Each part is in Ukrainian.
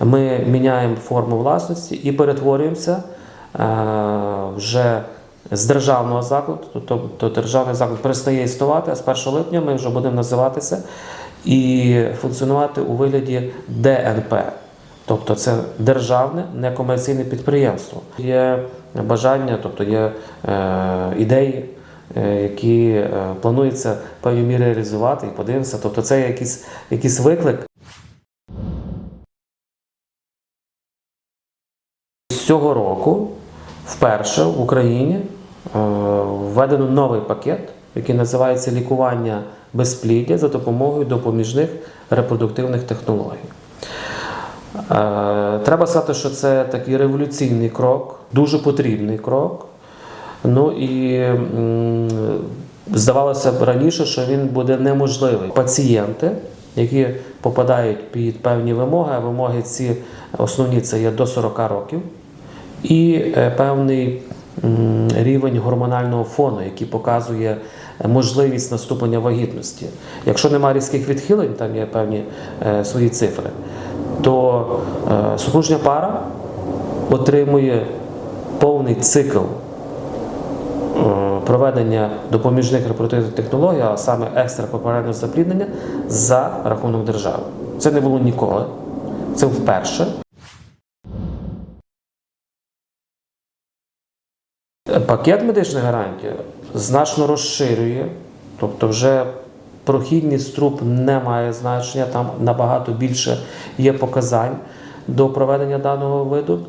Ми міняємо форму власності і перетворюємося е, вже з державного закладу, тобто державний заклад перестає існувати, а з 1 липня ми вже будемо називатися і функціонувати у вигляді ДНП. Тобто це державне некомерційне підприємство. Є бажання, тобто є е, ідеї, е, які е, планується в певній мірі реалізувати і подивимося. Тобто це якийсь, якийсь виклик. З цього року вперше в Україні е, введено новий пакет, який називається лікування безпліддя за допомогою допоміжних репродуктивних технологій. Е, Треба сказати, що це такий революційний крок, дуже потрібний крок. Ну і здавалося б раніше, що він буде неможливий. Пацієнти, які попадають під певні вимоги, а вимоги ці основні це є до 40 років, і е, певний рівень гормонального фону, який показує можливість наступлення вагітності. Якщо немає різких відхилень, там є певні е, свої цифри, то е, супружня пара отримує повний цикл е, проведення допоміжних репродуктивних технологій, а саме екстракорпорального запліднення за рахунок держави. Це не було ніколи. Це вперше. Пакет медичних гарантій значно розширює, тобто вже прохідність труб не має значення, там набагато більше є показань до проведення даного виду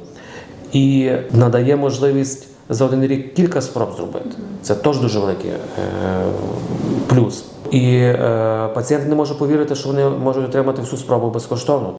і надає можливість за один рік кілька спроб зробити. Це теж дуже великий е, плюс. І е, пацієнт не може повірити, що вони можуть отримати всю спробу безкоштовно.